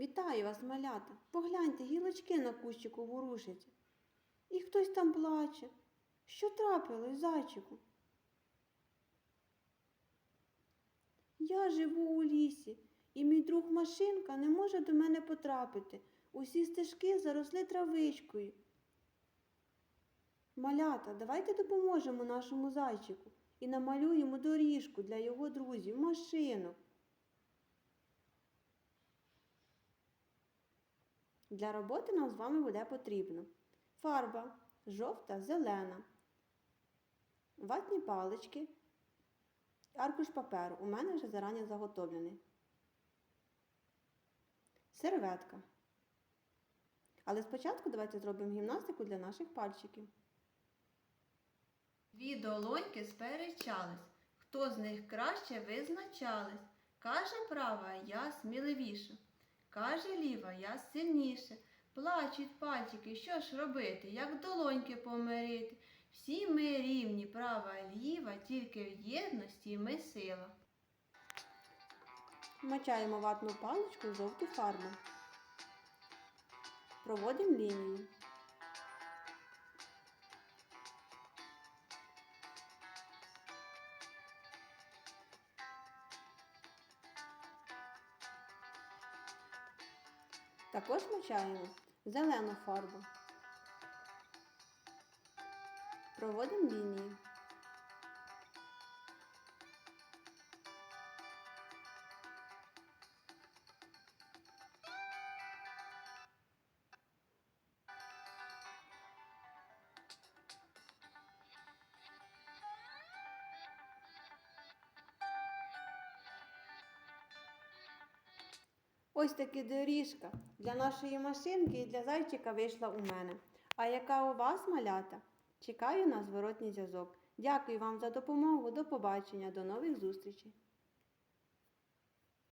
Вітаю вас, малята. Погляньте, гілочки на кущику ворушаться. І хтось там плаче. Що трапилось, зайчику? Я живу у лісі, і мій друг машинка не може до мене потрапити. Усі стежки заросли травичкою. Малята, давайте допоможемо нашому зайчику і намалюємо доріжку для його друзів, машинок. Для роботи нам з вами буде потрібно фарба жовта, зелена, ватні палички, аркуш паперу. У мене вже зарані заготовлений. Серветка. Але спочатку давайте зробимо гімнастику для наших пальчиків. Дві долоньки сперечались, хто з них краще визначались. Каже права, я сміливіша. Каже ліва, я сильніше. Плачуть пальчики, що ж робити, як долоньки помирити. Всі ми рівні, права, ліва, тільки в єдності ми сила. Мочаємо ватну паличку в жовту фарбу. Проводимо лінію. Також мочаємо зелену фарбу. Проводимо лінії. Ось таки доріжка для нашої машинки і для зайчика вийшла у мене. А яка у вас малята? Чекаю на зворотній зв'язок. Дякую вам за допомогу. До побачення, до нових зустрічей!